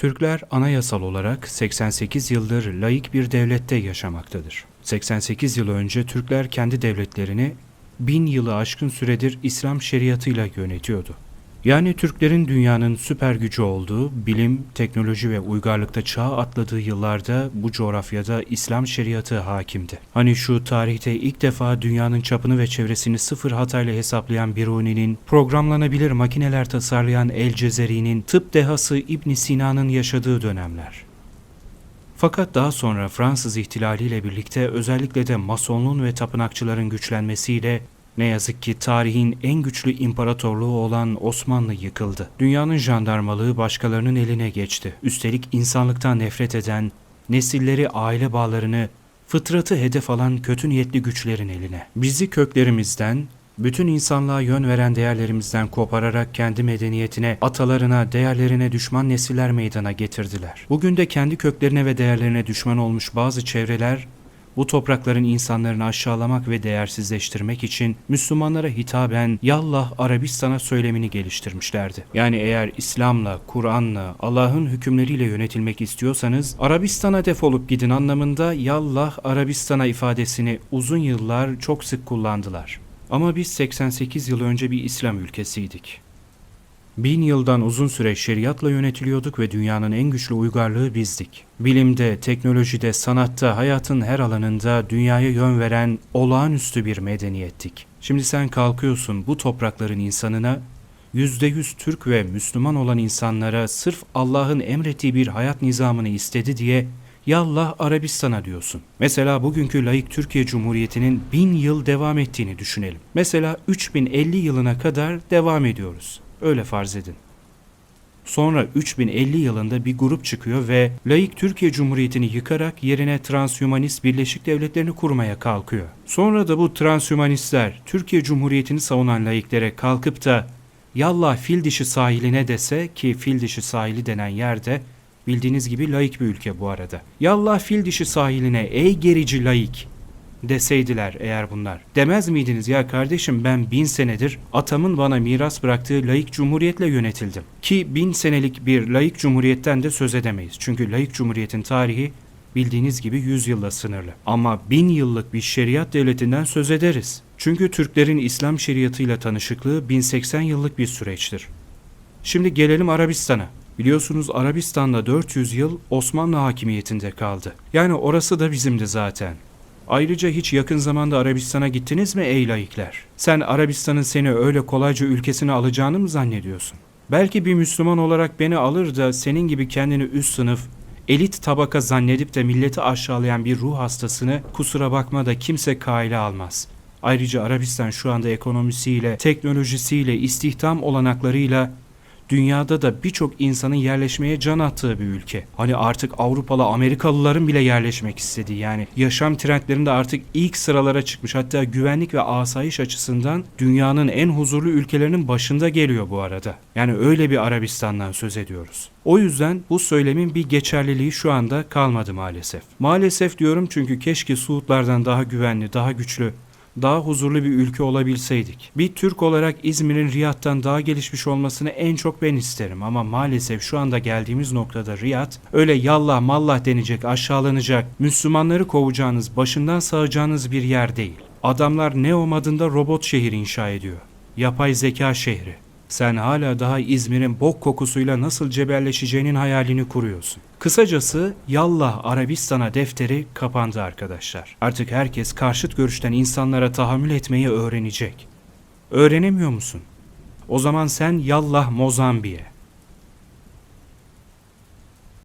Türkler anayasal olarak 88 yıldır laik bir devlette yaşamaktadır. 88 yıl önce Türkler kendi devletlerini bin yılı aşkın süredir İslam şeriatıyla yönetiyordu. Yani Türklerin dünyanın süper gücü olduğu, bilim, teknoloji ve uygarlıkta çağ atladığı yıllarda bu coğrafyada İslam şeriatı hakimdi. Hani şu tarihte ilk defa dünyanın çapını ve çevresini sıfır hatayla hesaplayan Biruni'nin, programlanabilir makineler tasarlayan El Cezeri'nin, tıp dehası İbn Sina'nın yaşadığı dönemler. Fakat daha sonra Fransız ihtilaliyle birlikte özellikle de Masonluğun ve tapınakçıların güçlenmesiyle ne yazık ki tarihin en güçlü imparatorluğu olan Osmanlı yıkıldı. Dünyanın jandarmalığı başkalarının eline geçti. Üstelik insanlıktan nefret eden, nesilleri, aile bağlarını, fıtratı hedef alan kötü niyetli güçlerin eline. Bizi köklerimizden, bütün insanlığa yön veren değerlerimizden kopararak kendi medeniyetine, atalarına, değerlerine düşman nesiller meydana getirdiler. Bugün de kendi köklerine ve değerlerine düşman olmuş bazı çevreler bu toprakların insanlarını aşağılamak ve değersizleştirmek için Müslümanlara hitaben Yallah Arabistan'a söylemini geliştirmişlerdi. Yani eğer İslam'la, Kur'an'la, Allah'ın hükümleriyle yönetilmek istiyorsanız Arabistan'a defolup gidin anlamında Yallah Arabistan'a ifadesini uzun yıllar çok sık kullandılar. Ama biz 88 yıl önce bir İslam ülkesiydik. Bin yıldan uzun süre şeriatla yönetiliyorduk ve dünyanın en güçlü uygarlığı bizdik. Bilimde, teknolojide, sanatta, hayatın her alanında dünyaya yön veren olağanüstü bir medeniyettik. Şimdi sen kalkıyorsun bu toprakların insanına, yüzde yüz Türk ve Müslüman olan insanlara sırf Allah'ın emrettiği bir hayat nizamını istedi diye Yallah Arabistan'a diyorsun. Mesela bugünkü laik Türkiye Cumhuriyeti'nin bin yıl devam ettiğini düşünelim. Mesela 3050 yılına kadar devam ediyoruz. Öyle farz edin. Sonra 3050 yılında bir grup çıkıyor ve laik Türkiye Cumhuriyeti'ni yıkarak yerine transhümanist Birleşik Devletlerini kurmaya kalkıyor. Sonra da bu transhümanistler Türkiye Cumhuriyeti'ni savunan laiklere kalkıp da yallah fil dişi sahiline dese ki fil dişi sahili denen yerde bildiğiniz gibi laik bir ülke bu arada. Yallah fil dişi sahiline ey gerici laik deseydiler eğer bunlar. Demez miydiniz ya kardeşim ben bin senedir atamın bana miras bıraktığı laik cumhuriyetle yönetildim. Ki bin senelik bir laik cumhuriyetten de söz edemeyiz. Çünkü laik cumhuriyetin tarihi bildiğiniz gibi 100 yılla sınırlı. Ama bin yıllık bir şeriat devletinden söz ederiz. Çünkü Türklerin İslam şeriatıyla tanışıklığı 1080 yıllık bir süreçtir. Şimdi gelelim Arabistan'a. Biliyorsunuz Arabistan'da 400 yıl Osmanlı hakimiyetinde kaldı. Yani orası da bizimdi zaten. Ayrıca hiç yakın zamanda Arabistan'a gittiniz mi ey laikler? Sen Arabistan'ın seni öyle kolayca ülkesine alacağını mı zannediyorsun? Belki bir Müslüman olarak beni alır da senin gibi kendini üst sınıf, elit tabaka zannedip de milleti aşağılayan bir ruh hastasını kusura bakma da kimse kaile almaz. Ayrıca Arabistan şu anda ekonomisiyle, teknolojisiyle, istihdam olanaklarıyla dünyada da birçok insanın yerleşmeye can attığı bir ülke. Hani artık Avrupalı Amerikalıların bile yerleşmek istediği yani yaşam trendlerinde artık ilk sıralara çıkmış. Hatta güvenlik ve asayiş açısından dünyanın en huzurlu ülkelerinin başında geliyor bu arada. Yani öyle bir Arabistan'dan söz ediyoruz. O yüzden bu söylemin bir geçerliliği şu anda kalmadı maalesef. Maalesef diyorum çünkü keşke Suudlardan daha güvenli, daha güçlü, daha huzurlu bir ülke olabilseydik. Bir Türk olarak İzmir'in Riyad'dan daha gelişmiş olmasını en çok ben isterim ama maalesef şu anda geldiğimiz noktada Riyad öyle yallah mallah denecek, aşağılanacak, Müslümanları kovacağınız, başından sağacağınız bir yer değil. Adamlar Neom adında robot şehir inşa ediyor. Yapay zeka şehri. Sen hala daha İzmir'in bok kokusuyla nasıl cebelleşeceğinin hayalini kuruyorsun. Kısacası Yallah Arabistan'a defteri kapandı arkadaşlar. Artık herkes karşıt görüşten insanlara tahammül etmeyi öğrenecek. Öğrenemiyor musun? O zaman sen Yallah Mozambiye.